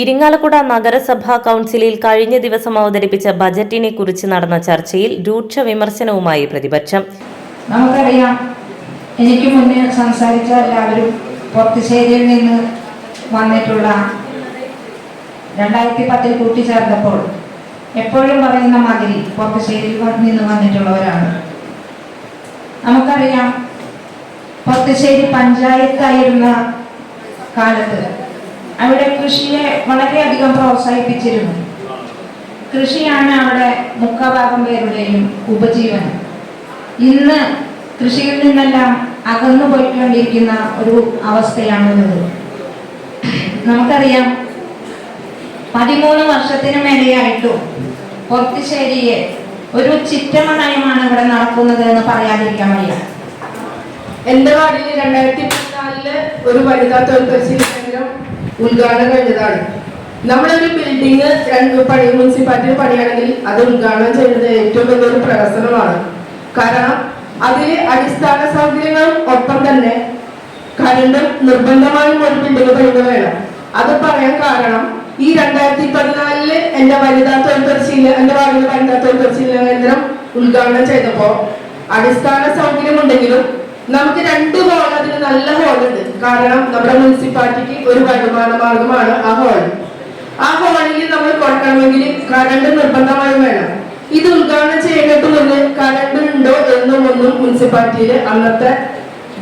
ഇരിങ്ങാലക്കുട നഗരസഭാ കൗൺസിലിൽ കഴിഞ്ഞ ദിവസം അവതരിപ്പിച്ച ബജറ്റിനെ കുറിച്ച് നടന്ന ചർച്ചയിൽ രൂക്ഷ വിമർശനവുമായി പ്രതിപക്ഷം. നമുക്കറിയാം എനിക്ക് മുന്നേ സംസാരിച്ച എല്ലാവരും പൊത്തുശ്ശേരിയിൽ നിന്ന് വന്നിട്ടുള്ള രണ്ടായിരത്തി പത്തിൽ കൂട്ടിച്ചേർന്നപ്പോൾ എപ്പോഴും പറയുന്ന മാതിരി പൊത്തുശ്ശേരിയിൽ നിന്ന് വന്നിട്ടുള്ളവരാണ്. നമുക്കറിയാം പൊത്തുശ്ശേരി പഞ്ചായത്തായിരുന്ന കാലത്ത് അവിടെ കൃഷിയെ വളരെയധികം പ്രോത്സാഹിപ്പിച്ചിരുന്നു. കൃഷിയാണ് അവിടെ മുക്കാഭാഗം പേരുടെയും ഉപജീവനം. ഇന്ന് കൃഷിയിൽ നിന്നെല്ലാം അകന്നു പോയിക്കൊണ്ടിരിക്കുന്ന ഒരു അവസ്ഥയാണുള്ളത്. നമുക്കറിയാം പതിമൂന്ന് വർഷത്തിന് മേലെയായിട്ടും പുറത്തുശ്ശേരിയെ ഒരു ചിറ്റമ നയമാണ് ഇവിടെ നടക്കുന്നത് എന്ന് പറയാതിരിക്കാൻ വയ്യ. എന്റെ വാർഡിൽ രണ്ടായിരത്തി പതിനാലിൽ ഒരു വനിതാ തൊഴിൽ പരിശീലന ഉദ്ഘാടനം കഴിഞ്ഞതാണ്. നമ്മളൊരു ബിൽഡിങ് രണ്ട് പണി മുനിസിപ്പാലിറ്റി പണിയാണെങ്കിൽ അത് ഉദ്ഘാടനം ചെയ്യുന്നത് ഏറ്റവും വലിയൊരു പ്രഹസനമാണ്. കാരണം അതിലെ അടിസ്ഥാന സൗകര്യങ്ങളും ഒപ്പം തന്നെ കരണ്ടും നിർബന്ധമായും ഒരു ബിൽഡിംഗ് പണിത് വേണം. അത് പറയാൻ കാരണം ഈ രണ്ടായിരത്തി പതിനാലിൽ എന്റെ വനിതാ തൊഴിൽ പരിശീലന എന്റെ വാർഡിലെ വനിതാ തൊഴിൽ പരിശീലന കേന്ദ്രം ഉദ്ഘാടനം ചെയ്തപ്പോ അടിസ്ഥാന സൗകര്യം ഉണ്ടെങ്കിലും നമുക്ക് രണ്ട് ഹോൾ അതിന് നല്ല ഹോളുണ്ട് കാരണം നമ്മുടെ മുനിസിപ്പാലിറ്റിക്ക് ഒരു വരുമാന മാർഗമാണ് ആ ഹോൾ ആ ഹോളിൽ നമ്മൾ കൊടുക്കണമെങ്കിൽ കറണ്ട് നിർബന്ധമായും വേണം. ഇത് ഉദ്ഘാടനം ചെയ്യുന്നതിന് മുന്നേ കറണ്ട് ഉണ്ടോ എന്നും ഒന്നും മുനിസിപ്പാലിറ്റിയിൽ അന്നത്തെ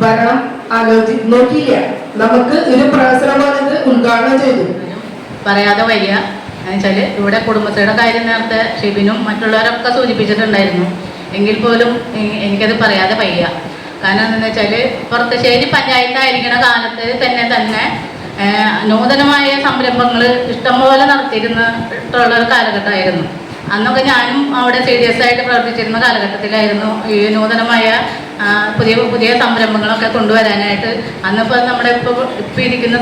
ഭരണം ആലോചി നോക്കിയില്ല. നമുക്ക് ഒരു പ്രഹസനമാണിത് ഉദ്ഘാടനം ചെയ്തു. പറയാതെ വയ്യ. എന്നുവെച്ചാൽ ഇവിടെ കുടുംബശ്രീയുടെ കാര്യം നേരത്തെ ഷിബിനും മറ്റുള്ളവരൊക്കെ സൂചിപ്പിച്ചിട്ടുണ്ടായിരുന്നു. എങ്കിൽ പോലും എനിക്കത് പറയാതെ വയ്യ. കാരണം എന്താണെന്ന് വെച്ചാൽ പുറത്തശ്ശേരി പഞ്ചായത്തായിരിക്കണ കാലത്ത് തന്നെ തന്നെ നൂതനമായ സംരംഭങ്ങൾ ഇഷ്ടംപോലെ നടത്തിയിരുന്നിട്ടുള്ള ഒരു കാലഘട്ടമായിരുന്നു. അന്നൊക്കെ ഞാനും അവിടെ സി ഡി എസ് ആയിട്ട് പ്രവർത്തിച്ചിരുന്ന കാലഘട്ടത്തിലായിരുന്നു ഈ നൂതനമായ പുതിയ പുതിയ സംരംഭങ്ങളൊക്കെ കൊണ്ടുവരാനായിട്ട്. അന്നിപ്പോൾ നമ്മുടെ ഇപ്പോൾ ഇപ്പോൾ ഇരിക്കുന്ന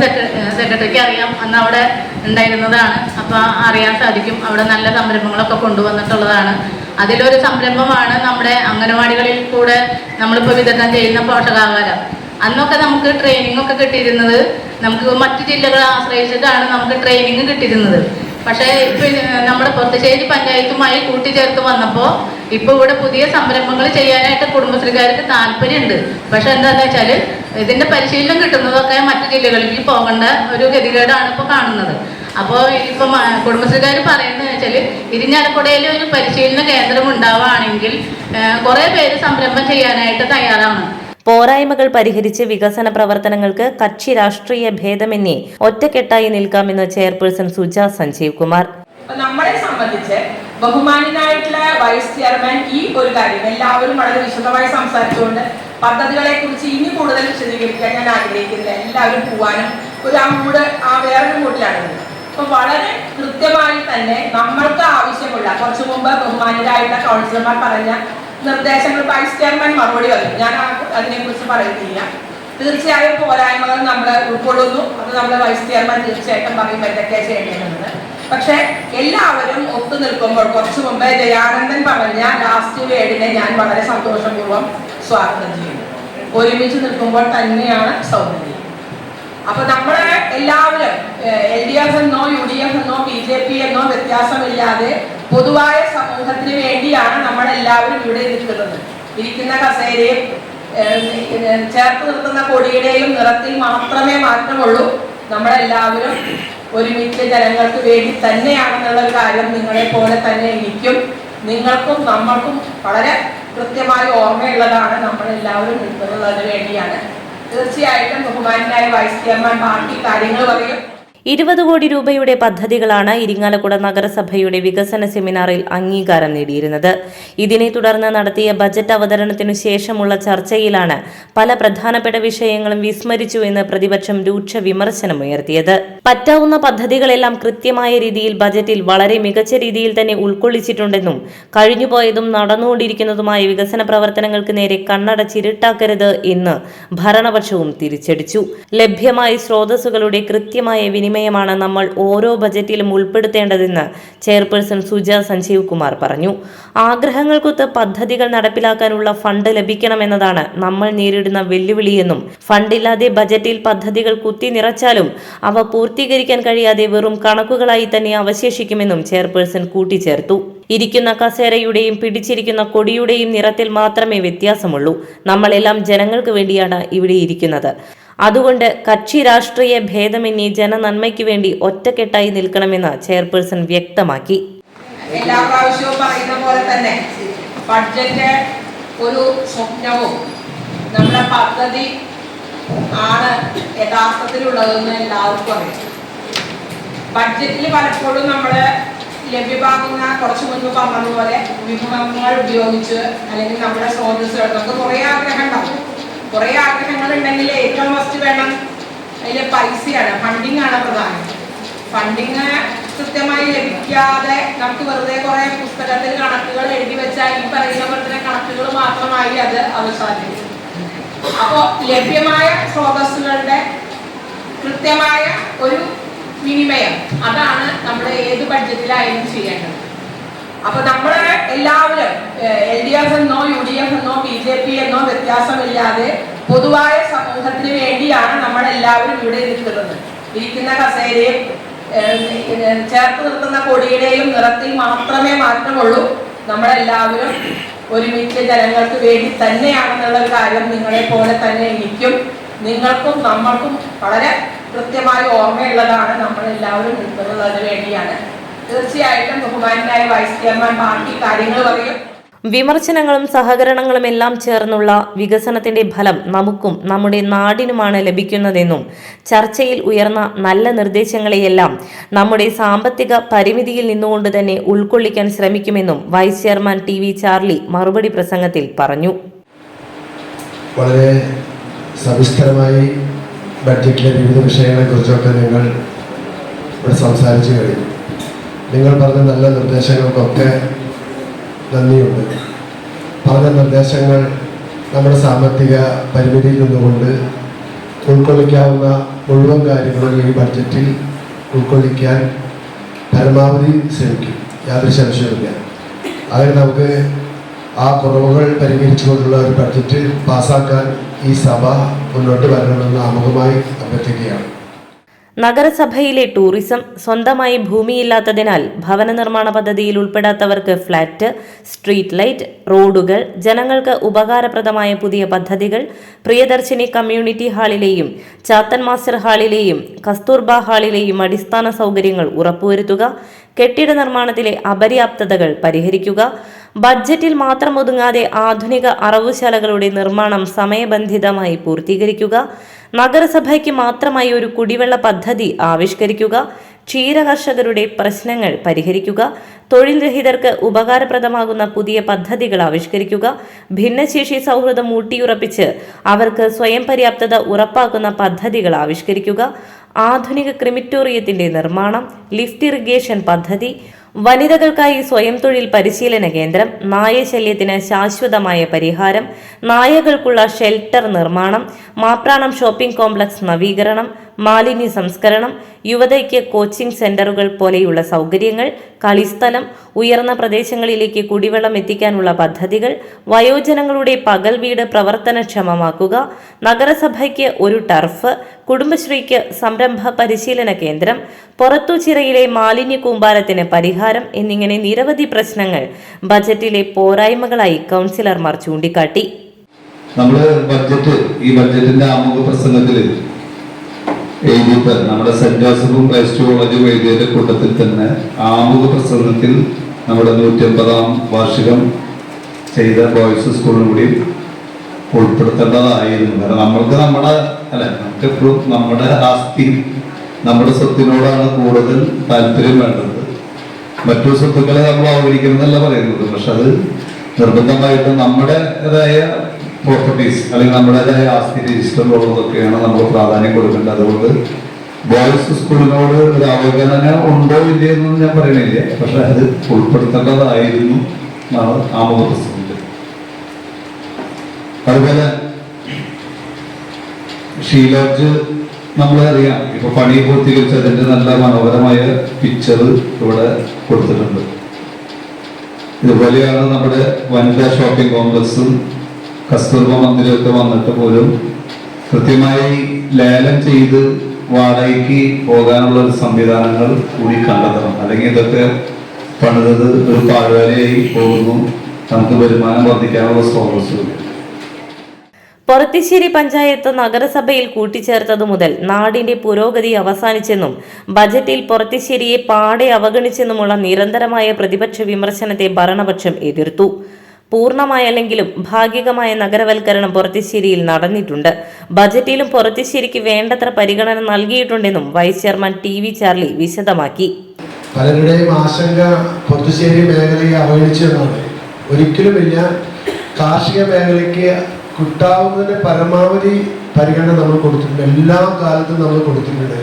സെക്രട്ടറിക്ക് അറിയാം അന്ന് അവിടെ ഉണ്ടായിരുന്നതാണ്. അപ്പോൾ അറിയാൻ സാധിക്കും അവിടെ നല്ല സംരംഭങ്ങളൊക്കെ കൊണ്ടുവന്നിട്ടുള്ളതാണ്. അതിലൊരു സംരംഭമാണ് നമ്മുടെ അംഗനവാടികളിൽ കൂടെ നമ്മളിപ്പോൾ വിതരണം ചെയ്യുന്ന പോഷകാഹാരം. അന്നൊക്കെ നമുക്ക് ട്രെയിനിങ് ഒക്കെ കിട്ടിയിരുന്നത് നമുക്ക് മറ്റു ജില്ലകളെ ആശ്രയിച്ചിട്ടാണ് നമുക്ക് ട്രെയിനിങ് കിട്ടിയിരുന്നത്. പക്ഷേ ഇപ്പം നമ്മുടെ പൊത്തശ്ശേരി പഞ്ചായത്തുമായി കൂട്ടിച്ചേർത്ത് വന്നപ്പോൾ ഇപ്പോൾ ഇവിടെ പുതിയ സംരംഭങ്ങൾ ചെയ്യാനായിട്ട് കുടുംബശ്രീക്കാർക്ക് താല്പര്യമുണ്ട്. പക്ഷെ എന്താണെന്ന് വെച്ചാൽ ഇതിന്റെ പരിശീലനം കിട്ടുന്നതൊക്കെ മറ്റു ജില്ലകളിലേക്ക് പോകേണ്ട ഒരു ഗതികേടാണ് ഇപ്പോൾ കാണുന്നത്. അപ്പോൾ ഇപ്പം കുടുംബശ്രീക്കാർ പറയുന്നത് വെച്ചാൽ ഇരിഞ്ഞാലക്കുടയിൽ ഒരു പരിശീലന കേന്ദ്രം ഉണ്ടാവുകയാണെങ്കിൽ കുറേ പേര് സംരംഭം ചെയ്യാനായിട്ട് തയ്യാറാണ്. പോരായ്മകൾ പരിഹരിച്ച് വികസന പ്രവർത്തനങ്ങൾക്ക് കക്ഷി രാഷ്ട്രീയ ഭേദമന്യേ ഒറ്റക്കെട്ടായി നിൽക്കാമെന്ന് ചെയർപേഴ്സൺ സുജ സഞ്ജീവ് കുമാർ. നമ്മളെ സംബന്ധിച്ച് ബഹുമാനായിട്ടുള്ള വൈസ് ചെയർമാൻ ഈ ഒരു കാര്യം എല്ലാവരും വളരെ വിശദമായി സംസാരിച്ചുകൊണ്ട് പദ്ധതികളെ കുറിച്ച് ഇനി കൂടുതൽ വിശദീകരിക്കാൻ ഞാൻ ആഗ്രഹിക്കുന്നില്ല. എല്ലാവരും പോവാനും ഒരു ആ മൂട് ആ വേറൊരു മൂഡിലാണ് അപ്പൊ വളരെ കൃത്യമായി തന്നെ നമ്മൾക്ക് ആവശ്യമുള്ള കുറച്ചു മുമ്പ് ബഹുമാനരായിട്ടുള്ള കൗൺസിലർമാർ പറഞ്ഞ നിർദ്ദേശങ്ങൾ വൈസ് ചെയർമാൻ മറുപടി വരും. ഞാൻ അതിനെ കുറിച്ച് പറയുന്നില്ല. തീർച്ചയായും പോരായ്മകൾ നമ്മൾ ഉൾക്കൊള്ളുന്നു. അത് നമ്മൾ വൈസ് ചെയർമാൻ തീർച്ചയായിട്ടും പറയും എന്തൊക്കെയാണ് ചെയ്യേണ്ടതെന്ന് പക്ഷെ എല്ലാവരും ഒത്തു നിൽക്കുമ്പോൾ കുറച്ചു മുമ്പേ ജയാനന്ദൻ പറഞ്ഞ ലാസ്റ്റ് വേർഡിനെ ഞാൻ വളരെ സന്തോഷപൂർവം സ്വാഗതം ചെയ്യുന്നു. ഒരുമിച്ച് നിൽക്കുമ്പോൾ തന്നെയാണ് സൗന്ദര്യം അപ്പൊ നമ്മളെ എല്ലാവരും എൽ ഡി എഫ് എന്നോ യു ഡി എഫ് എന്നോ ബി ജെ പി എന്നോ വ്യത്യാസമില്ലാതെ പൊതുവായ സമൂഹത്തിന് വേണ്ടിയാണ് നമ്മളെല്ലാവരും ഇവിടെ നിൽക്കുന്നത് ഇരിക്കുന്ന കസേരയും ചേർത്ത് നിർത്തുന്ന കൊടിയുടെയും നിറത്തിൽ മാത്രമേ മാറ്റമുള്ളൂ നമ്മളെല്ലാവരും ഒരുമിച്ച് ജനങ്ങൾക്ക് വേണ്ടി തന്നെയാണെന്നുള്ള ഒരു കാര്യം നിങ്ങളെ പോലെ തന്നെ എനിക്കും നിങ്ങൾക്കും നമ്മൾക്കും വളരെ കൃത്യമായി ഓർമ്മയുള്ളതാണ് നമ്മളെല്ലാവരും നിൽക്കുന്നതിന് വേണ്ടിയാണ്. തീർച്ചയായിട്ടും ബഹുമാനായ വൈസ് ചെയർമാൻ ബാക്കി കാര്യങ്ങൾ പറയും. ഇരുപത് കോടി രൂപയുടെ പദ്ധതികളാണ് ഇരിങ്ങാലക്കുട നഗരസഭയുടെ വികസന സെമിനാറിൽ അംഗീകാരം നേടിയിരുന്നത്. ഇതിനെ തുടർന്ന് നടത്തിയ ബജറ്റ് അവതരണത്തിനു ശേഷമുള്ള ചർച്ചയിലാണ് പല പ്രധാനപ്പെട്ട വിഷയങ്ങളും വിസ്മരിച്ചു എന്ന് പ്രതിപക്ഷം രൂക്ഷ വിമർശനമുയർത്തിയത്. പറ്റാവുന്ന പദ്ധതികളെല്ലാം കൃത്യമായ രീതിയിൽ ബജറ്റിൽ വളരെ മികച്ച രീതിയിൽ തന്നെ ഉൾക്കൊള്ളിച്ചിട്ടുണ്ടെന്നും കഴിഞ്ഞുപോയതും നടന്നുകൊണ്ടിരിക്കുന്നതുമായ വികസന പ്രവർത്തനങ്ങൾക്ക് നേരെ കണ്ണട കണ്ണടച്ചിരുട്ടാക്കരുത് എന്ന് ഭരണപക്ഷവും തിരിച്ചടിച്ചു. ലഭ്യമായ സ്രോതസ്സുകളുടെ കൃത്യമായ വിനിമയമാണ് നമ്മൾ ഓരോ ബജറ്റിലും ഉൾപ്പെടുത്തേണ്ടതെന്ന് ചെയർപേഴ്സൺ സുജ സഞ്ജീവ് കുമാർ പറഞ്ഞു. ആഗ്രഹങ്ങൾക്കൊത്ത് പദ്ധതികൾ നടപ്പിലാക്കാനുള്ള ഫണ്ട് ലഭിക്കണമെന്നതാണ് നമ്മൾ നേരിടുന്ന വെല്ലുവിളിയെന്നും ഫണ്ടില്ലാതെ ബജറ്റിൽ പദ്ധതികൾ കുത്തി നിറച്ചാലും അവ പൂർത്തീകരിക്കാൻ കഴിയാതെ വെറും കണക്കുകളായി തന്നെ അവശേഷിക്കുമെന്നും ചെയർപേഴ്സൺ കൂട്ടിച്ചേർത്തു. ഇരിക്കുന്ന കസേരയുടെയും പിടിച്ചിരിക്കുന്ന കൊടിയുടെയും നിറത്തിൽ മാത്രമേ വ്യത്യാസമുള്ളൂ. നമ്മളെല്ലാം ജനങ്ങൾക്ക് വേണ്ടിയാണ് ഇവിടെ ഇരിക്കുന്നത്. അതുകൊണ്ട് കക്ഷി രാഷ്ട്രീയ ഭേദമന്യേ ജനനന്മയ്ക്ക് വേണ്ടി ഒറ്റക്കെട്ടായി നിൽക്കണമെന്ന് ചെയർപേഴ്സൺ വ്യക്തമാക്കി. എല്ലാ പ്രാവശ്യവും പറയുന്ന പോലെ തന്നെ ബഡ്ജറ്റ് ഒരു സ്വപ്നവും നമ്മുടെ പദ്ധതി ആണ് യഥാർത്ഥത്തിലുള്ളതെന്ന് എല്ലാവർക്കും അറിയാം. ബഡ്ജറ്റിൽ പലപ്പോഴും നമ്മൾ ലഭ്യമാകുന്ന കുറച്ച് മുൻപ് പറഞ്ഞതുപോലെ വിഭവങ്ങൾ ഉപയോഗിച്ച് അല്ലെങ്കിൽ നമ്മുടെ സ്രോതസ്സുകൾ നമുക്ക് കുറേ ആഗ്രഹം ഉണ്ടാവും. കുറേ ആഗ്രഹങ്ങൾ ഉണ്ടെങ്കിൽ ഏറ്റവും ഫസ്റ്റ് വേണം. അതിൽ പൈസയാണ് ഫണ്ടിങ് ആണ് പ്രധാനം. ഫണ്ടിങ് കൃത്യമായി ലഭിക്കാതെ നമുക്ക് വെറുതെ കുറെ പുസ്തകത്തിൽ കണക്കുകൾ എഴുതി വെച്ചാൽ ഈ പറയുന്ന പോലെ തന്നെ കണക്കുകൾ മാത്രമായി അത് അവസാനിക്കും. അപ്പോ ലഭ്യമായ സ്രോതസ്സുകളുടെ കൃത്യമായ ഒരു വിനിമയം അതാണ് നമ്മൾ ഏത് ബഡ്ജറ്റിലായാലും ചെയ്യേണ്ടത്. അപ്പൊ നമ്മളെ എല്ലാവരും എൽ ഡി എഫ് എന്നോ യു ഡി എഫ് എന്നോ ബി ജെ പി എന്നോ വ്യത്യാസമില്ലാതെ പൊതുവായ സമൂഹത്തിന് വേണ്ടിയാണ് നമ്മൾ എല്ലാവരും ഇവിടെ ഇരിക്കുന്നത്. ഇരിക്കുന്ന കസേരയും ചേർത്ത് നിർത്തുന്ന കൊടിയുടെയും നിറത്തിൽ മാത്രമേ മാറ്റമുള്ളൂ നമ്മളെല്ലാവരും ഒരുമിച്ച് ജനങ്ങൾക്ക് വേണ്ടി തന്നെയാണെന്നുള്ള ഒരു കാര്യം നിങ്ങളെ പോലെ തന്നെ എനിക്കും നിങ്ങൾക്കും നമ്മൾക്കും വളരെ കൃത്യമായ ഓർമ്മയുള്ളതാണ് നമ്മളെല്ലാവരും നിൽക്കുന്നതിന് വേണ്ടിയാണ്. തീർച്ചയായിട്ടും ബഹുമാനായ വൈസ് ചെയർമാൻ പാർട്ടി കാര്യങ്ങൾ പറയും. വിമർശനങ്ങളും സഹകരണങ്ങളും എല്ലാം ചേർന്നുള്ള വികസനത്തിന്റെ ഫലം നമുക്കും നമ്മുടെ നാടിനുമാണ് ലഭിക്കുന്നതെന്നും ചർച്ചയിൽ ഉയർന്ന നല്ല നിർദ്ദേശങ്ങളെയെല്ലാം നമ്മുടെ സാമ്പത്തിക പരിമിതിയിൽ നിന്നുകൊണ്ട് തന്നെ ഉൾക്കൊള്ളിക്കാൻ ശ്രമിക്കുമെന്നും vice chairman T V Charly മറുപടി പ്രസംഗത്തിൽ പറഞ്ഞു. വളരെ സവിസ്തരമായി ബഡ്ജറ്റിലെ വിവിധ വിഷയങ്ങളെക്കുറിച്ചൊക്കെ നിങ്ങൾ ഇവിടെ സംസാരിച്ചു കഴിഞ്ഞു. നിങ്ങൾ പറഞ്ഞ നല്ല നിർദ്ദേശങ്ങൾക്കൊക്കെ നന്ദിയുണ്ട്. പറഞ്ഞ നിർദ്ദേശങ്ങൾ നമ്മുടെ സാമ്പത്തിക പരിമിതിയിൽ നിന്നുകൊണ്ട് ഉൾക്കൊള്ളിക്കാവുന്ന മുഴുവൻ കാര്യങ്ങളും ഈ ബഡ്ജറ്റിൽ ഉൾക്കൊള്ളിക്കാൻ പരമാവധി ശ്രമിക്കും. യാതൊരു സംശയവുമില്ല. അതിന് നമുക്ക് ആ കുറവുകൾ പരിഹരിച്ചുകൊണ്ടുള്ള ഒരു ബഡ്ജറ്റ് പാസ്സാക്കാൻ ഈ സഭ മുന്നോട്ട് വരണമെന്ന് ആമുഖമായി അഭ്യർത്ഥിക്കുകയാണ്. നഗരസഭയിലെ ടൂറിസം സ്വന്തമായി ഭൂമിയില്ലാത്തതിനാൽ ഭവന നിർമ്മാണ പദ്ധതിയിൽ ഉൾപ്പെടാത്തവർക്ക് ഫ്ളാറ്റ് സ്ട്രീറ്റ് ലൈറ്റ് റോഡുകൾ ജനങ്ങൾക്ക് ഉപകാരപ്രദമായ പുതിയ പദ്ധതികൾ പ്രിയദർശിനി കമ്മ്യൂണിറ്റി ഹാളിലെയും ചാത്തൻ മാസ്റ്റർ ഹാളിലെയും കസ്തൂർബ ഹാളിലെയും അടിസ്ഥാന സൗകര്യങ്ങൾ ഉറപ്പുവരുത്തുക കെട്ടിട നിർമ്മാണത്തിലെ അപര്യാപ്തതകൾ പരിഹരിക്കുക ബഡ്ജറ്റിൽ മാത്രം ഒതുങ്ങാതെ ആധുനിക അറവുശാലകളുടെ നിർമ്മാണം സമയബന്ധിതമായി പൂർത്തീകരിക്കുക നഗരസഭയ്ക്ക് മാത്രമായി ഒരു കുടിവെള്ള പദ്ധതി ആവിഷ്കരിക്കുക ക്ഷീരകർഷകരുടെ പ്രശ്നങ്ങൾ പരിഹരിക്കുക തൊഴിൽ രഹിതർക്ക് ഉപകാരപ്രദമാകുന്ന പുതിയ പദ്ധതികൾ ആവിഷ്കരിക്കുക ഭിന്നശേഷി സൗഹൃദം ഊട്ടിയുറപ്പിച്ച് അവർക്ക് സ്വയം പര്യാപ്തത ഉറപ്പാക്കുന്ന പദ്ധതികൾ ആവിഷ്കരിക്കുക ആധുനിക ക്രിമിറ്റോറിയത്തിന്റെ നിർമ്മാണം ലിഫ്റ്റ് ഇറിഗേഷൻ പദ്ധതി വനിതകൾക്കായി സ്വയം തൊഴിൽ പരിശീലന കേന്ദ്രം നായശല്യത്തിന് ശാശ്വതമായ പരിഹാരം നായകൾക്കുള്ള ഷെൽട്ടർ നിർമ്മാണം മാപ്രാണം ഷോപ്പിംഗ് കോംപ്ലക്സ് നവീകരണം മാലിന്യ സംസ്കരണം യുവതയ്ക്ക് കോച്ചിംഗ് സെന്ററുകൾ പോലെയുള്ള സൗകര്യങ്ങൾ കളിസ്ഥലം ഉയർന്ന പ്രദേശങ്ങളിലേക്ക് കുടിവെള്ളം എത്തിക്കാനുള്ള പദ്ധതികൾ വയോജനങ്ങളുടെ പകൽ വീട് പ്രവർത്തനക്ഷമമാക്കുക നഗരസഭയ്ക്ക് ഒരു ടർഫ് കുടുംബശ്രീക്ക് സംരംഭ പരിശീലന കേന്ദ്രം പുറത്തുചിറയിലെ മാലിന്യ കൂമ്പാരത്തിന് പരിഹാരം എന്നിങ്ങനെ നിരവധി പ്രശ്നങ്ങൾ ബജറ്റിലെ പോരായ്മകളായി കൗൺസിലർമാർ ചൂണ്ടിക്കാട്ടി. നമ്മൾ ബഡ്ജറ്റ് ഈ ബഡ്ജറ്റിന്റെ ആമുഖ പ്രസംഗത്തിൽ എഴുതിയിട്ട് നമ്മുടെ സെന്റ് ജോസഫും ക്രൈസ്റ്റ് കോളേജും എഴുതിയതിന്റെ കൂട്ടത്തിൽ തന്നെ ആമുഖ പ്രസംഗത്തിൽ നമ്മുടെ നൂറ്റി അമ്പതാം വാർഷികം ചെയ്ത ബോയ്സ് സ്കൂളിൽ കൂടി ഉൾപ്പെടുത്തേണ്ടതായിരുന്നു. കാരണം നമ്മൾക്ക് നമ്മുടെ അല്ല നമുക്ക് നമ്മുടെ ആസ്തി നമ്മുടെ സ്വത്തിനോടാണ് കൂടുതൽ താല്പര്യം വേണ്ടത്. മറ്റു സ്വത്തുക്കളെ നമ്മൾ അവഗണിക്കണമെന്നല്ല പറയുന്നത്. പക്ഷെ അത് നിർബന്ധമായിട്ട് നമ്മുടേതായ പ്രോപ്പർട്ടീസ് അല്ലെങ്കിൽ നമ്മുടേതായ ആസ്തി രജിസ്റ്ററിലുള്ളതൊക്കെയാണ് നമ്മൾ പ്രാധാന്യം കൊടുക്കേണ്ടത്. അതുകൊണ്ട് ബോയ്സ് സ്കൂളിനോട് ഒരു അവഗണന ഉണ്ടോ ഇല്ലയെന്നൊന്നും ഞാൻ പറയണില്ല. പക്ഷെ അത് ഉൾപ്പെടുത്തേണ്ടതായിരുന്നു ആമുഖ പ്രസംഗത്തിൽ അതുപോലെ ഷീലോജ് നമ്മളറിയാം ഇപ്പൊ പണി പൂർത്തീകരിച്ചതിന്റെ നല്ല മനോഹരമായ പിക്ചർ ഇവിടെ കൊടുത്തിട്ടുണ്ട്. ഇതുപോലെയാണ് നമ്മുടെ വനിതാ ഷോപ്പിംഗ് കോംപ്ലക്സും കസ്തൂർബ മന്ദിരമൊക്കെ വന്നിട്ട് പോലും കൃത്യമായി ലേലം ചെയ്ത് വാടകയ്ക്ക് പോകാനുള്ള ഒരു സംവിധാനങ്ങൾ കൂടി കണ്ടെത്തണം. അല്ലെങ്കിൽ ഇതൊക്കെ പണിതത് ഒരു താഴ്വരയായി പോകുന്നു. നമുക്ക് വരുമാനം വർദ്ധിക്കാനുള്ള സ്രോതസ്സുകൾ പൊറത്തിശ്ശേരി പഞ്ചായത്ത് നഗരസഭയിൽ കൂട്ടിച്ചേർത്തതു മുതൽ നാടിന്റെ പുരോഗതി അവസാനിച്ചെന്നും ബജറ്റിൽ പൊറത്തിശ്ശേരിയെ പാടെ അവഗണിച്ചെന്നുമുള്ള നിരന്തരമായ പ്രതിപക്ഷ വിമർശനത്തെ ഭരണപക്ഷം എതിർത്തു. പൂർണമായല്ലെങ്കിലും ഭാഗികമായ നഗരവൽക്കരണം പൊറത്തിശ്ശേരിയിൽ നടന്നിട്ടുണ്ട്. ബജറ്റിലും പൊറത്തിശ്ശേരിക്ക് വേണ്ടത്ര പരിഗണന നൽകിയിട്ടുണ്ടെന്നും vice chairman T V Charly വിശദമാക്കി. പലരുടെയും ആശങ്ക പൊത്തുശ്ശേരി മേഖലയെ അവഗണിച്ചു ഒരിക്കലുമില്ല കാർഷിക മേഖലയ്ക്ക് കിട്ടാവുന്നതിന് പരമാവധി പരിഗണന നമ്മൾ കൊടുത്തിട്ടുണ്ട്. എല്ലാ കാലത്തും നമ്മൾ കൊടുത്തിട്ടുണ്ട്.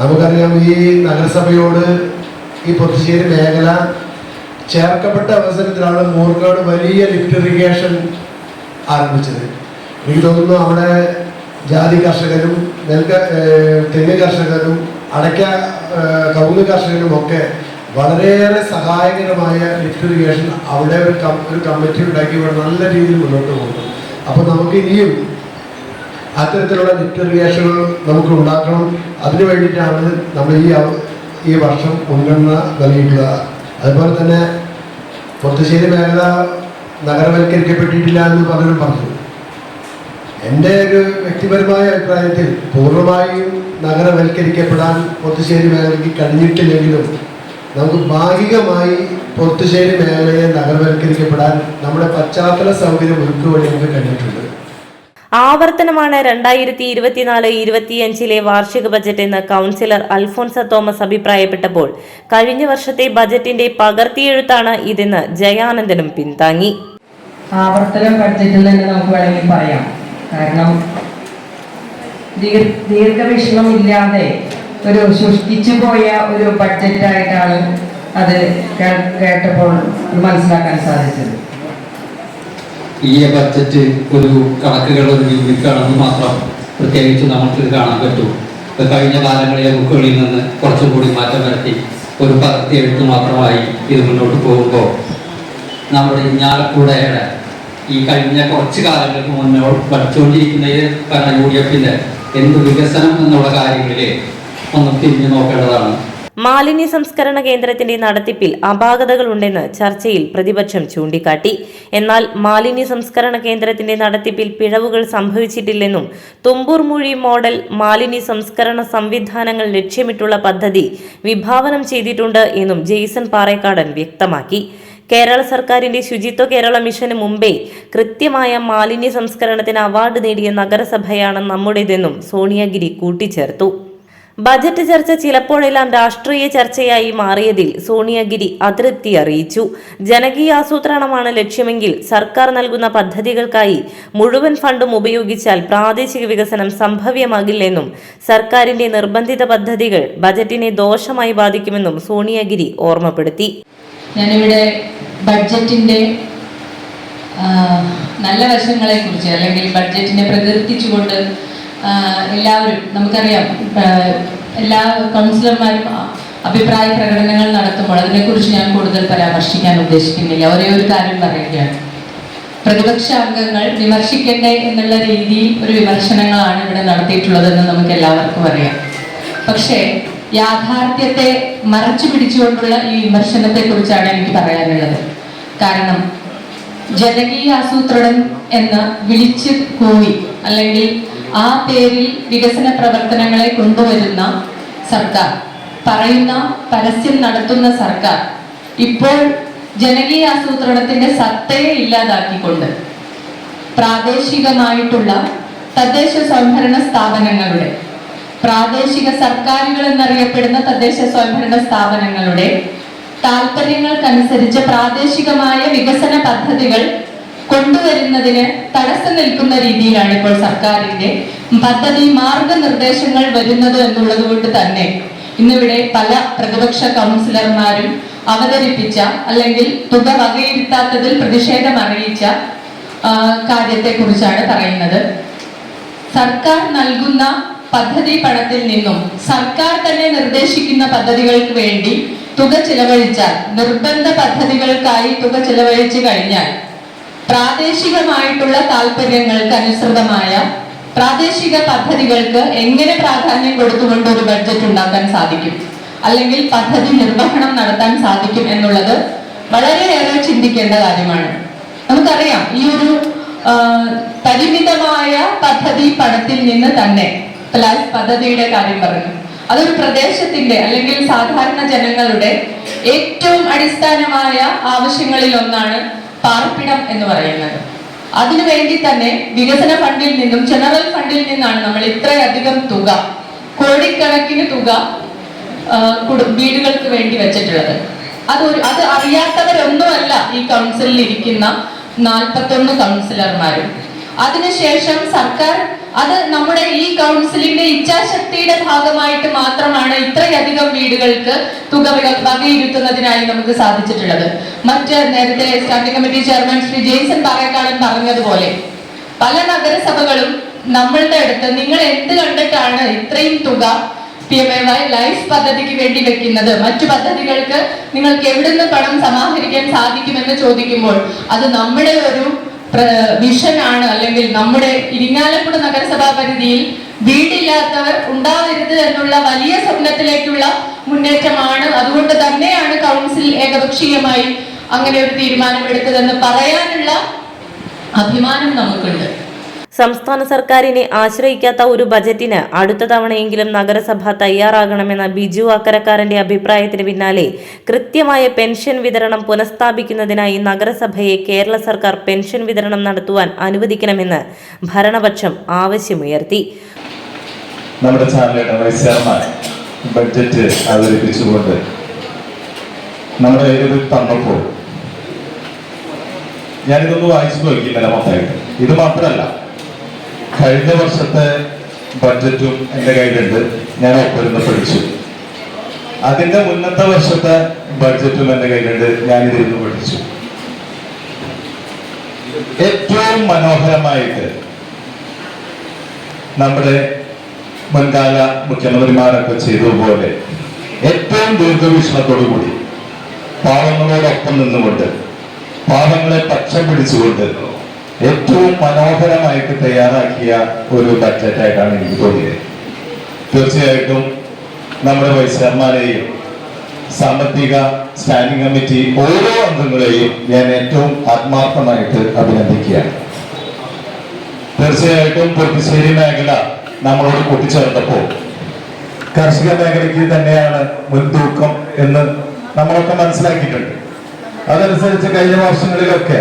നമുക്കറിയാം ഈ നഗരസഭയോട് ഈ പൊത്തുശ്ശേരി മേഖല ചേർക്കപ്പെട്ട അവസരത്തിലാണ് മൂർക്കാട് വലിയ ലിഫ്റ്റ് ഇറിഗേഷൻ ആരംഭിച്ചത്. എനിക്ക് തോന്നുന്നു അവിടെ ജാതി കർഷകരും നെൽക തെങ്ങ് കർഷകരും അടയ്ക്ക കൗന്ന് കർഷകരും ഒക്കെ വളരെയേറെ സഹായകരമായ ലിഫ്റ്റ് ഇറിഗേഷൻ അവിടെ ഒരു ഒരു കമ്മിറ്റി ഉണ്ടാക്കി ഇവിടെ നല്ല രീതിയിൽ മുന്നോട്ട് പോകുന്നു അപ്പോൾ നമുക്ക് ഇനിയും അത്തരത്തിലുള്ള ലിഫ്റ്റ് നമുക്ക് ഉണ്ടാക്കണം. അതിനു വേണ്ടിയിട്ടാണ് നമ്മൾ ഈ ഈ വർഷം മുൻഗണന നൽകിയിട്ടുള്ളത്. അതുപോലെ തന്നെ പൊത്തശ്ശേരി മേഖല നഗരവൽക്കരിക്കപ്പെട്ടിട്ടില്ല എന്ന് പലരും പറഞ്ഞു. എന്റെ ഒരു വ്യക്തിപരമായ അഭിപ്രായത്തിൽ പൂർണമായും നഗരവൽക്കരിക്കപ്പെടാൻ പൊത്തശ്ശേരി മേഖലയ്ക്ക് കഴിഞ്ഞിട്ടില്ലെങ്കിലും നമുക്ക് ഭാഗികമായി പൊത്തുശ്ശേരി മേഖലയെ നഗരവൽക്കരിക്കപ്പെടാൻ നമ്മുടെ പശ്ചാത്തല സൗകര്യം ഒരുക്കുവഴി നമുക്ക് കഴിഞ്ഞിട്ടുണ്ട്. ആവർത്തനമാണ് രണ്ടായിരത്തി ഇരുപത്തിനാല് ഇരുപത്തിയഞ്ചിലെ വാർഷിക ബജറ്റ് എന്ന് കൗൺസിലർ അൽഫോൺസ തോമസ് അഭിപ്രായപ്പെട്ടപ്പോൾ കഴിഞ്ഞ വർഷത്തെ ബജറ്റിന്റെ പകർത്തിയെഴുത്താണ് ഇതെന്ന് ജയാനന്ദനും പിന്താങ്ങി. ആവർത്തന ബഡ്ജറ്റിൽ തന്നെ നമുക്ക് വേണമെങ്കിൽ പറയാം. കാരണം ദീർ ദീർഘവീക്ഷണം ഇല്ലാതെ ഒരു സൃഷ്ടിച്ചു പോയ ഒരു ബഡ്ജറ്റായിട്ടാണ് അത് കേട്ടപ്പോൾ മനസ്സിലാക്കാൻ സാധിച്ചത്. ഈ ബഡ്ജറ്റ് ഒരു കണക്കുകൾ ഒരു യൂണിറ്റാണെന്ന് മാത്രം പ്രത്യേകിച്ച് നമുക്ക് കാണാൻ പറ്റൂ. കഴിഞ്ഞ കാലങ്ങളിലെ ബുക്കുകളിൽ നിന്ന് കുറച്ചും കൂടി മാറ്റം വരുത്തി ഒരു പകർത്തി എഴുത്ത് മാത്രമായി ഇത് മുന്നോട്ട് പോകുമ്പോൾ നമ്മുടെ ഇഞ്ഞാലക്കൂടയുടെ ഈ കഴിഞ്ഞ കുറച്ച് കാലങ്ങൾക്ക് മുന്നോട്ട് പഠിച്ചുകൊണ്ടിരിക്കുന്ന ഈ യു ഡി എഫിന്റെ എന്ത് വികസനം എന്നുള്ള കാര്യങ്ങളിൽ മാലിന്യ സംസ്കരണ കേന്ദ്രത്തിന്റെ നടത്തിപ്പിൽ അപാകതകളുണ്ടെന്ന് ചർച്ചയിൽ പ്രതിപക്ഷം ചൂണ്ടിക്കാട്ടി. എന്നാൽ മാലിന്യ സംസ്കരണ കേന്ദ്രത്തിന്റെ നടത്തിപ്പിൽ പിഴവുകൾ സംഭവിച്ചിട്ടില്ലെന്നും തുമ്പൂർ മൂഴി മോഡൽ മാലിന്യ സംസ്കരണ സംവിധാനങ്ങൾ ലക്ഷ്യമിട്ടുള്ള പദ്ധതി വിഭാവനം ചെയ്തിട്ടുണ്ട് എന്നും ജെയ്സൺ പാറേക്കാടൻ വ്യക്തമാക്കി. കേരള സർക്കാരിന്റെ ശുചിത്വ കേരള മിഷന് മുമ്പേ കൃത്യമായ മാലിന്യ സംസ്കരണത്തിന് അവാർഡ് നേടിയ നഗരസഭയാണ് നമ്മുടേതെന്നും സോണിയാഗിരി കൂട്ടിച്ചേർത്തു. ബജറ്റ് ചർച്ച ചിലപ്പോഴെല്ലാം രാഷ്ട്രീയ ചർച്ചയായി മാറിയതിൽ സോണിയാഗിരി അതൃപ്തി അറിയിച്ചു. ജനകീയ ആസൂത്രണമാണ് ലക്ഷ്യമെങ്കിൽ സർക്കാർ നൽകുന്ന പദ്ധതികൾക്കായി മുഴുവൻ ഫണ്ടും ഉപയോഗിച്ചാൽ പ്രാദേശിക വികസനം സംഭവ്യമാകില്ലെന്നും സർക്കാരിന്റെ നിർബന്ധിത പദ്ധതികൾ ബജറ്റിനെ ദോഷമായി ബാധിക്കുമെന്നും സോണിയാഗിരി ഓർമ്മപ്പെടുത്തി. ഞാനിവിടെ ബഡ്ജറ്റിന്റെ നല്ല വശങ്ങളെക്കുറിച്ച് അല്ലെങ്കിൽ ബഡ്ജറ്റിനെ പ്രകീർത്തിച്ചുകൊണ്ട് എല്ലാവരും നമുക്കറിയാം എല്ലാ കൗൺസിലർമാരും അഭിപ്രായ പ്രകടനങ്ങൾ നടത്തുമ്പോൾ അതിനെക്കുറിച്ച് ഞാൻ കൂടുതൽ പരാമർശിക്കാൻ ഉദ്ദേശിക്കുന്നില്ല. ഒരേ ഒരു കാര്യം പറയുകയാണ്. പ്രതിപക്ഷ അംഗങ്ങൾ വിമർശിക്കട്ടെ എന്നുള്ള രീതിയിൽ ഒരു വിമർശനങ്ങളാണ് ഇവിടെ നടത്തിയിട്ടുള്ളതെന്ന് നമുക്ക് എല്ലാവർക്കും അറിയാം. പക്ഷേ യാഥാർത്ഥ്യത്തെ മറച്ചു പിടിച്ചുകൊണ്ടുള്ള ഈ വിമർശനത്തെ കുറിച്ചാണ് എനിക്ക് പറയാനുള്ളത്. കാരണം ജനകീയ ആസൂത്രണം എന്ന് വിളിച്ച് കൂവി അല്ലെങ്കിൽ ആ പേരിൽ വികസന പ്രവർത്തനങ്ങളെ കൊണ്ടുവരുന്ന സർക്കാർ പറയുന്ന പരസ്യം നടത്തുന്ന സർക്കാർ ഇപ്പോൾ ജനകീയ ആസൂത്രണത്തിന്റെ സത്തയെ ഇല്ലാതാക്കിക്കൊണ്ട് പ്രാദേശികമായിട്ടുള്ള തദ്ദേശ സ്വയംഭരണ സ്ഥാപനങ്ങളുടെ പ്രാദേശിക സർക്കാരുകൾ എന്നറിയപ്പെടുന്ന തദ്ദേശ സ്വയംഭരണ സ്ഥാപനങ്ങളുടെ താല്പര്യങ്ങൾക്കനുസരിച്ച് പ്രാദേശികമായ വികസന പദ്ധതികൾ കൊണ്ടുവരുന്നതിന് തടസ്സം നിൽക്കുന്ന രീതിയിലാണ് ഇപ്പോൾ സർക്കാരിന്റെ പദ്ധതി മാർഗനിർദ്ദേശങ്ങൾ വരുന്നത് എന്നുള്ളത് കൊണ്ട് തന്നെ ഇന്നിവിടെ പല പ്രതിപക്ഷ കൗൺസിലർമാരും അവതരിപ്പിച്ച അല്ലെങ്കിൽ തുക വകയിരുത്താത്തതിൽ പ്രതിഷേധം അറിയിച്ച കാര്യത്തെ കുറിച്ചാണ് പറയുന്നത്. സർക്കാർ നൽകുന്ന പദ്ധതി പണത്തിൽ നിന്നും സർക്കാർ തന്നെ നിർദ്ദേശിക്കുന്ന പദ്ധതികൾക്ക് വേണ്ടി തുക ചിലവഴിച്ചാൽ നിർബന്ധ പദ്ധതികൾക്കായി തുക ചിലവഴിച്ചു കഴിഞ്ഞാൽ പ്രാദേശികമായിട്ടുള്ള താല്പര്യങ്ങൾക്ക് അനുസൃതമായ പ്രാദേശിക പദ്ധതികൾക്ക് എങ്ങനെ പ്രാധാന്യം കൊടുത്തുകൊണ്ട് ഒരു ബഡ്ജറ്റ് ഉണ്ടാക്കാൻ സാധിക്കും? അല്ലെങ്കിൽ പദ്ധതി നിർവഹണം നടത്താൻ സാധിക്കും എന്നുള്ളത് വളരെയേറെ ചിന്തിക്കേണ്ട കാര്യമാണ്. നമുക്കറിയാം ഈ ഒരു പരിമിതമായ പദ്ധതി പണത്തിൽ നിന്ന് തന്നെ ഇപ്പൊ പദ്ധതിയുടെ കാര്യം പറഞ്ഞു അതൊരു പ്രദേശത്തിന്റെ അല്ലെങ്കിൽ സാധാരണ ജനങ്ങളുടെ ഏറ്റവും അടിസ്ഥാനമായ ആവശ്യങ്ങളിൽ ഒന്നാണ് പാർപ്പിടം എന്ന് പറയുന്നത്. അതിനുവേണ്ടി തന്നെ വികസന ഫണ്ടിൽ നിന്നും ജനറൽ ഫണ്ടിൽ നിന്നാണ് നമ്മൾ ഇത്രയധികം തുക കോടിക്കണക്കിന് തുക വീടുകൾക്ക് വേണ്ടി വെച്ചിട്ടുള്ളത്. അത് ഒരു അത് അറിയാത്തവരൊന്നുമല്ല ഈ കൗൺസിലിൽ ഇരിക്കുന്ന നാൽപ്പത്തൊന്ന് കൗൺസിലർമാരും അതിനുശേഷം സർക്കാർ അത് നമ്മുടെ ഈ കൗൺസിലിന്റെ ഇച്ഛാശക്തിയുടെ ഭാഗമായിട്ട് മാത്രമാണ് ഇത്രയധികം വീടുകൾക്ക് തുക വക- വകയിരുത്തുന്നതിനായി നമുക്ക് സാധിച്ചിട്ടുള്ളത്. മറ്റ് നേരത്തെ standing committee chairman Shri Jaison Parekkadan പറഞ്ഞതുപോലെ പല നഗരസഭകളും നമ്മളുടെ അടുത്ത് നിങ്ങൾ എന്ത് കണ്ടിട്ടാണ് ഇത്രയും തുക P M A Y life പദ്ധതിക്ക് വേണ്ടി വെക്കുന്നത്? മറ്റു പദ്ധതികൾക്ക് നിങ്ങൾക്ക് എവിടുന്ന് പണം സമാഹരിക്കാൻ സാധിക്കുമെന്ന് ചോദിക്കുമ്പോൾ അത് നമ്മുടെ ഒരു വിഷനാണ് അല്ലെങ്കിൽ നമ്മുടെ ഇരിങ്ങാലക്കുട നഗരസഭാ പരിധിയിൽ വീടില്ലാത്തവർ ഉണ്ടാവരുത് എന്നുള്ള വലിയ സ്വപ്നത്തിലേക്കുള്ള മുന്നേറ്റമാണ്. അതുകൊണ്ട് തന്നെയാണ് കൗൺസിൽ ഏകപക്ഷീയമായി അങ്ങനെ ഒരു തീരുമാനമെടുത്തതെന്ന് പറയാനുള്ള അഭിമാനം നമുക്കുണ്ട്. സംസ്ഥാന സർക്കാരിനെ ആശ്രയിക്കാത്ത ഒരു ബജറ്റിന് അടുത്ത തവണയെങ്കിലും നഗരസഭ തയ്യാറാകണമെന്ന ബിജു അക്കരക്കാരന്റെ അഭിപ്രായത്തിന് പിന്നാലെ കൃത്യമായ പെൻഷൻ വിതരണം പുനഃസ്ഥാപിക്കുന്നതിനായി നഗരസഭയെ കേരള സർക്കാർ പെൻഷൻ വിതരണം നടത്തുവാൻ അനുവദിക്കണമെന്ന് ഭരണപക്ഷം ആവശ്യമുയർത്തി. നമ്മുടെ ചെയർമാൻ ബഡ്ജറ്റ് നമ്മുടെ തന്നപ്പോൾ ഞാനിതൊന്ന് വായിച്ചു നോക്കി നില മൊത്തമായിട്ട്. ഇത് മാത്രമല്ല കഴിഞ്ഞ വർഷത്തെ ബഡ്ജറ്റും എന്റെ കയ്യിലുണ്ട്. ഞാൻ ഒപ്പിരുന്ന് പഠിച്ചു. അതിന്റെ മുന്നത്തെ വർഷത്തെ ബഡ്ജറ്റും എന്റെ കയ്യിലുണ്ട്. ഞാൻ ഇതിരുന്ന് പഠിച്ചു. ഏറ്റവും മനോഹരമായിട്ട് നമ്മുടെ മുൻകാല മുഖ്യമന്ത്രിമാരൊക്കെ ചെയ്തതുപോലെ ഏറ്റവും ദീർഘവീക്ഷണത്തോടു കൂടി പാവങ്ങളോടൊപ്പം നിന്നുകൊണ്ട് പാവങ്ങളെ പക്ഷം പിടിച്ചുകൊണ്ട് ഏറ്റവും മനോഹരമായിട്ട് തയ്യാറാക്കിയ ഒരു ബഡ്ജറ്റായിട്ടാണ് എനിക്ക് തോന്നിയത്. തീർച്ചയായിട്ടും നമ്മുടെ വൈസ് ചെയർമാനെയും സാമ്പത്തിക സ്റ്റാൻഡിംഗ് കമ്മിറ്റി ഓരോ അംഗങ്ങളെയും ഞാൻ ഏറ്റവും ആത്മാർത്ഥമായിട്ട് അഭിനന്ദിക്കുകയാണ്. തീർച്ചയായിട്ടും പൊട്ടിശ്ശേരി മേഖല നമ്മളോട് കൂട്ടിച്ചേർത്തപ്പോൾ കാർഷിക മേഖലയ്ക്ക് തന്നെയാണ് മുൻതൂക്കം എന്ന് നമ്മളൊക്കെ മനസ്സിലാക്കിയിട്ടുണ്ട്. അതനുസരിച്ച് കഴിഞ്ഞ വർഷങ്ങളിലൊക്കെ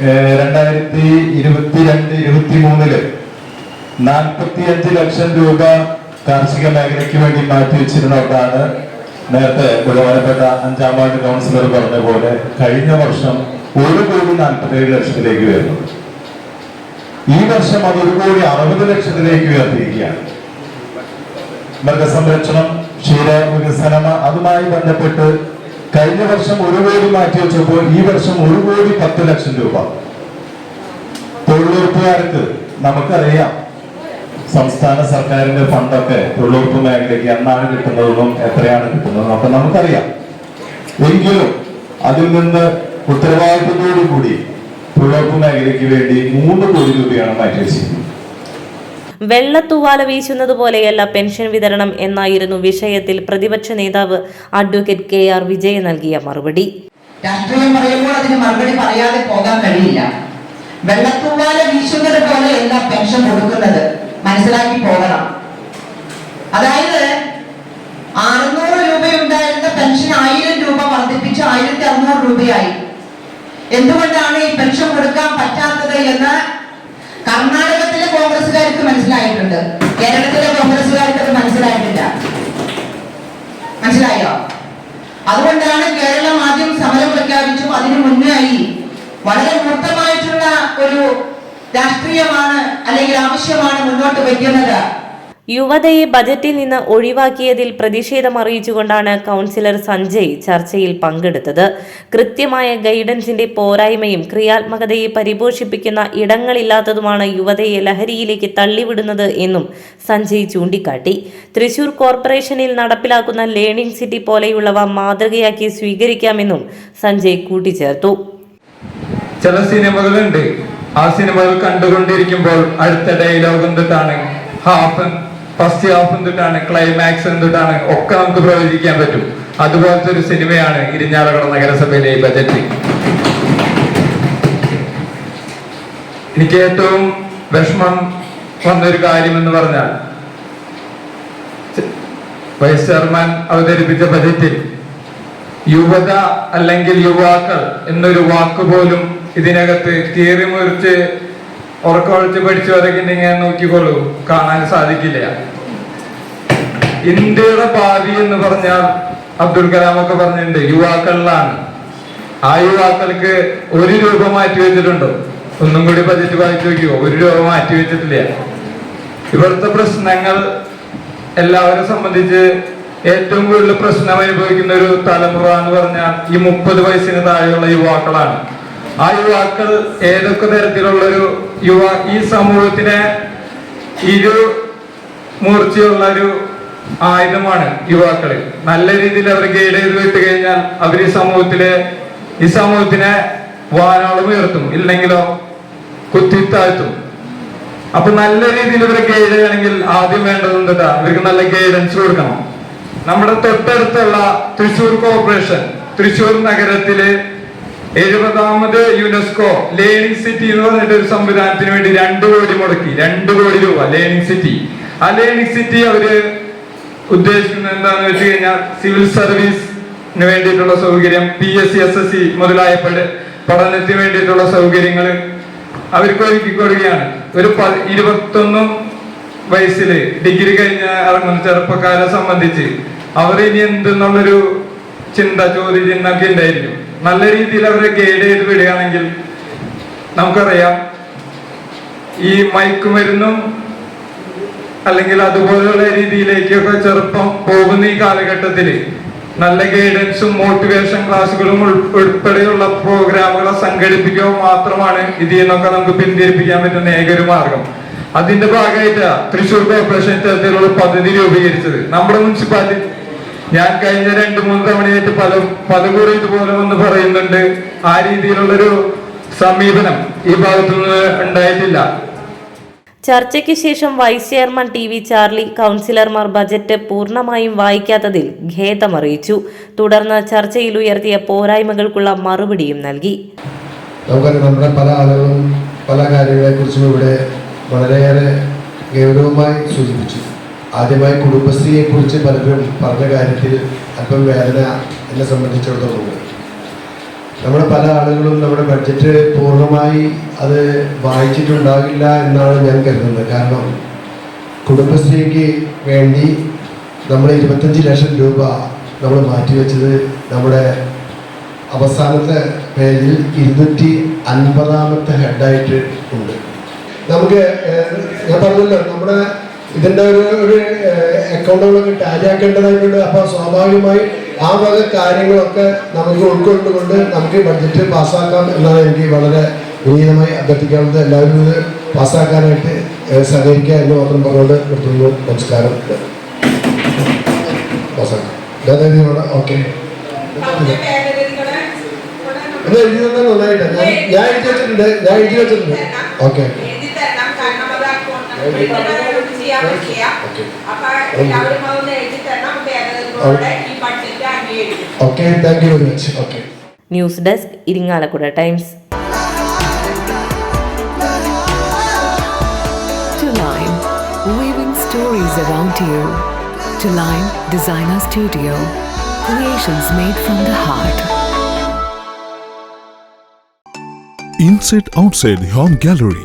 രണ്ടായിരത്തി ഇരുപത്തിരണ്ട് ഇരുപത്തി മൂന്നിൽ നാൽപ്പത്തിയഞ്ച് ലക്ഷം രൂപ കാർഷിക മേഖലയ്ക്ക് വേണ്ടി മാറ്റിവെച്ചിരുന്നതാണ് നേരത്തെ ബഹുമാനപ്പെട്ട അഞ്ചാം വാർഡ് കൗൺസിലർ പറഞ്ഞ പോലെ കഴിഞ്ഞ വർഷം ഒരു കോടി നാൽപ്പത്തേഴ് ലക്ഷത്തിലേക്ക് വരുന്നത് ഈ വർഷം അത് ഒരു കോടി അറുപത് ലക്ഷത്തിലേക്ക് ഉയർത്തിയിരിക്കുകയാണ്. മൃഗസംരക്ഷണം ക്ഷീര വികസനം അതുമായി ബന്ധപ്പെട്ട് കഴിഞ്ഞ വർഷം ഒരു കോടി മാറ്റി വെച്ചപ്പോൾ ഈ വർഷം ഒരു കോടി പത്ത് ലക്ഷം രൂപ. തൊഴിലുറപ്പുകാർക്ക് നമുക്കറിയാം സംസ്ഥാന സർക്കാരിന്റെ ഫണ്ടൊക്കെ തൊഴിലുറപ്പ് മേഖലയ്ക്ക് എന്നാണ് കിട്ടുന്നതെന്നും എത്രയാണ് കിട്ടുന്നതെന്നും ഒക്കെ നമുക്കറിയാം. എങ്കിലും അതിൽ നിന്ന് ഉത്തരവാദിത്തത്തോടു കൂടി തൊഴിലുറപ്പ് മേഖലയ്ക്ക് വേണ്ടി മൂന്ന് കോടി രൂപയാണ് മാറ്റിവെച്ചിരിക്കുന്നത് വെള്ളത്തൂവാല വീശുന്നത് പോലെയല്ല പെൻഷൻ വിതരണം എന്നായിരുന്നു വിഷയത്തിൽ പ്രതിപക്ഷ നേതാവ് അഡ്വക്കേറ്റ് കെ ആർ വിജയ് നൽകിയ മറുപടി. രാഷ്ട്രീയം പറയുമ്പോൾ അതിന് മറുപടി പറയാതെ പോകാൻ കഴിയില്ല. വെള്ളത്തുവാല വീശുന്നത് പോലെയല്ല പെൻഷൻ കൊടുക്കുന്നത്. മനസ്സിലാക്കി പോകണം. അതായത് അറുന്നൂറ് രൂപയുണ്ടായിരുന്ന പെൻഷൻ ആയിരം രൂപ വർദ്ധിപ്പിച്ച് ആയിരത്തി അറുന്നൂറ് രൂപയായി. എന്തുകൊണ്ടാണ് ഈ പെൻഷൻ കൊടുക്കാൻ പറ്റാത്തത് എന്ന് കർണാടകത്തിലെ കോൺഗ്രസുകാർക്ക് മനസ്സിലായിട്ടുണ്ട്. കേരളത്തിലെ കോൺഗ്രസ്സുകാർക്ക് അത് മനസ്സിലായിട്ടില്ല. മനസ്സിലായോ? അതുകൊണ്ടാണ് കേരളം ആദ്യം സമരം പ്രഖ്യാപിച്ചു അതിനു മുന്നായി വളരെ മൂർത്തമായിട്ടുള്ള ഒരു രാഷ്ട്രീയമാണ് അല്ലെങ്കിൽ ആവശ്യമാണ് മുന്നോട്ട് വയ്ക്കുന്നത്. യുവതയെ ബജറ്റിൽ നിന്ന് ഒഴിവാക്കിയതിൽ പ്രതിഷേധം അറിയിച്ചുകൊണ്ടാണ് കൗൺസിലർ സഞ്ജയ് ചർച്ചയിൽ പങ്കെടുത്തത്. കൃത്യമായ ഗൈഡൻസിന്റെ പോരായ്മയും ക്രിയാത്മകതയെ പരിപോഷിപ്പിക്കുന്ന ഇടങ്ങളില്ലാത്തതുമാണ് യുവതയെ ലഹരിയിലേക്ക് തള്ളിവിടുന്നത് എന്നും സഞ്ജയ് ചൂണ്ടിക്കാട്ടി. തൃശൂർ കോർപ്പറേഷനിൽ നടപ്പിലാക്കുന്ന ലേണിംഗ് സിറ്റി പോലെയുള്ളവ മാതൃകയാക്കി സ്വീകരിക്കാമെന്നും സഞ്ജയ് കൂട്ടിച്ചേർത്തു. ചില സിനിമകളുണ്ട്. ആ സിനിമകൾ കണ്ടുകൊണ്ടിരിക്കുമ്പോൾ അടുത്ത ഡയലോഗ് എന്തിട്ടാണ് ഹാഫ് ഫസ്റ്റ് ഹാഫ് എന്തിട്ടാണ്? ക്ലൈമാക്സ് എന്തിട്ടാണ്? ഒക്കെ നമുക്ക് പ്രവചിക്കാൻ പറ്റും. അതുപോലത്തെ ഒരു സിനിമയാണ് ഇരിഞ്ഞാലക്കുട നഗരസഭയിലെ ഈ ബജറ്റ് എനിക്ക് ഏറ്റവും വിഷമം വന്നൊരു കാര്യം എന്ന് പറഞ്ഞാൽ വൈസ് ചെയർമാൻ അവതരിപ്പിച്ച ബജറ്റിൽ യുവത അല്ലെങ്കിൽ യുവാക്കൾ എന്നൊരു വാക്ക് പോലും ഇതിനകത്ത് കീറി മുറിച്ച് ഉറക്കമൊഴിച്ച് പഠിച്ചു വരയ്ക്കുന്നെങ്കിൽ നോക്കിക്കോളൂ. കാണാൻ സാധിക്കില്ല. ഇന്ത്യയുടെ ഭാവി എന്ന് പറഞ്ഞാൽ അബ്ദുൽ കലാം ഒക്കെ പറഞ്ഞിട്ടുണ്ട് യുവാക്കളിലാണ്. ആ യുവാക്കൾക്ക് ഒരു രൂപ മാറ്റി വെച്ചിട്ടുണ്ടോ. ഒന്നും കൂടി ബജറ്റ് വായിച്ചു നോക്കിയോ ഒരു രൂപ മാറ്റി വെച്ചിട്ടില്ല. ഇവിടുത്തെ പ്രശ്നങ്ങൾ എല്ലാവരെ സംബന്ധിച്ച് ഏറ്റവും കൂടുതൽ പ്രശ്നം അനുഭവിക്കുന്ന ഒരു തലമുറ എന്ന് പറഞ്ഞാൽ ഈ മുപ്പത് വയസ്സിന് താഴെയുള്ള യുവാക്കളാണ്. ആ യുവാക്കൾ ഏതൊക്കെ തരത്തിലുള്ള ഒരു യുവ ഈ സമൂഹത്തിനെ ഇരു മൂർച്ചയുള്ള ഒരു ആയുധമാണ് യുവാക്കൾ. നല്ല രീതിയിൽ അവർ ഗൈഡ് ചെയ്ത് വിട്ട് കഴിഞ്ഞാൽ അവർ ഈ സമൂഹത്തിലെ ഈ സമൂഹത്തിനെ വാനോളം ഉയർത്തും. ഇല്ലെങ്കിലോ കുത്തിത്താഴ്ത്തും. അപ്പൊ നല്ല രീതിയിൽ ഇവരെ ഗൈഡ് ചെയ്യണമെങ്കിൽ ആദ്യം വേണ്ടത് എന്താ ഇവർക്ക് നല്ല ഗൈഡൻസ് കൊടുക്കണം. നമ്മുടെ തൊട്ടടുത്തുള്ള തൃശൂർ കോർപ്പറേഷൻ തൃശൂർ നഗരത്തിൽ എഴുപതാമത് യുനെസ്കോ ലേണിംഗ് സിറ്റി എന്ന് പറഞ്ഞിട്ട് ഒരു സംവിധാനത്തിന് വേണ്ടി രണ്ട് കോടി മുടക്കി രണ്ട് കോടി രൂപ ലേണിംഗ് സിറ്റി ആ ലേണിംഗ് സിറ്റി അവർ ഉദ്ദേശിക്കുന്നത് എന്താന്ന് വെച്ച് കഴിഞ്ഞാൽ സിവിൽ സർവീസിന് വേണ്ടിയിട്ടുള്ള സൗകര്യം P S C S S C മുതലായ പഠനത്തിന് വേണ്ടിയിട്ടുള്ള സൗകര്യങ്ങൾ അവർക്ക് ഒരുക്കി കൊടുക്കുകയാണ്. ഒരു ഇരുപത്തൊന്നും വയസ്സിൽ ഡിഗ്രി കഴിഞ്ഞ ഇറങ്ങുന്ന ചെറുപ്പക്കാരെ സംബന്ധിച്ച് അവർ ഇനി എന്തെന്നുള്ളൊരു ചിന്ത ചോദ്യചിഹ്നമൊക്കെ ഉണ്ടായിരിക്കും. നല്ല രീതിയിൽ അവരെ ഗൈഡ് ചെയ്ത് വിടുകയാണെങ്കിൽ നമുക്കറിയാം ഈ മയക്കുമരുന്നും അല്ലെങ്കിൽ അതുപോലെയുള്ള രീതിയിലേക്കൊക്കെ ചെറുപ്പം പോകുന്ന ഈ കാലഘട്ടത്തിൽ നല്ല ഗൈഡൻസും മോട്ടിവേഷൻ ക്ലാസ്സുകളും ഉൾ- ഉൾപ്പെടെയുള്ള പ്രോഗ്രാമുകളെ സംഘടിപ്പിക്കുക മാത്രമാണ് ഇതിൽ നിന്നൊക്കെ നമുക്ക് പിന്തിരിപ്പിക്കാൻ പറ്റുന്ന ഏകൊരു മാർഗം. അതിന്റെ ഭാഗമായിട്ട് തൃശൂർ കോർപ്പറേഷൻ ഇത്തരത്തിലുള്ള പദ്ധതി രൂപീകരിച്ചത്. നമ്മുടെ മുനിസിപ്പാലിറ്റി ഞാൻ കഴിഞ്ഞ രണ്ട് മൂന്ന് തവണയായിട്ട് പല പലകുറി ഇതുപോലെ ഒന്ന് പറയുന്നുണ്ട്. ആ രീതിയിലുള്ളൊരു സമീപനം ഈ ഭാഗത്തു നിന്ന് ഉണ്ടായിട്ടില്ല. ചർച്ചയ്ക്ക് ശേഷം vice chairman T V Charly കൗൺസിലർമാർ ബജറ്റ് പൂർണമായും വായിക്കാത്തതിൽ ഖേദമറിയിച്ചു. തുടർന്ന് ചർച്ചയിൽ ഉയർത്തിയ പോരായ്മകൾക്കുള്ള മറുപടിയും നൽകി. നമുക്കറിയാം നമ്മുടെ പല ആളുകളും പല കാര്യങ്ങളെ കാര്യങ്ങളെക്കുറിച്ചും ഇവിടെ വളരെയേറെ ഗൗരവമായി സൂചിപ്പിച്ചു. ആദ്യമായി കുടുംബശ്രീയെ കുറിച്ച് പലരും പറഞ്ഞ കാര്യത്തിൽ അല്പം വേദന എന്നെ സംബന്ധിച്ചിടത്തോളം നമ്മുടെ പല ആളുകളും നമ്മുടെ ബഡ്ജറ്റ് പൂർണമായി അത് വായിച്ചിട്ടുണ്ടാകില്ല എന്നാണ് ഞാൻ കരുതുന്നത്. കാരണം കുടുംബശ്രീക്ക് വേണ്ടി നമ്മൾ ഇരുപത്തഞ്ച് ലക്ഷം രൂപ നമ്മൾ മാറ്റിവെച്ചത് നമ്മുടെ അവസാനത്തെ പേരിൽ ഇരുന്നൂറ്റി അൻപതാമത്തെ ഹെഡായിട്ട് ഉണ്ട്. നമുക്ക് ഞാൻ പറഞ്ഞല്ലോ നമ്മുടെ ഇതിന്റെ ഒരു ഒരു അക്കൗണ്ടുകളൊക്കെ ടാലിയാക്കേണ്ടതായിട്ടുണ്ട് അപ്പോൾ സ്വാഭാവികമായി ആ വക കാര്യങ്ങളൊക്കെ നമുക്ക് ഉൾക്കൊണ്ടുകൊണ്ട് നമുക്ക് ബഡ്ജറ്റ് പാസ്സാക്കാം എന്നാണ് എനിക്ക് വളരെ വിനീതമായി അഭ്യർത്ഥിക്കാനുള്ളത്. എല്ലാവരും ഇത് പാസ്സാക്കാനായിട്ട് സഹകരിക്കുക എന്ന് മാത്രം പറഞ്ഞുകൊണ്ട് നിർത്തുന്നു. നമസ്കാരം. പാസ്സാക്കാം. ഓക്കെ. എഴുതി തന്നെ ഞാൻ ഞാൻ എഴുതി വെച്ചിട്ടുണ്ട്. ഞാൻ എഴുതി വെച്ചിട്ടുണ്ട്. Okay okay thank you very much okay news desk Irinjalakuda times To Line, weaving stories around you. To Line Designer Studio, creations made from the heart. Inside outside home gallery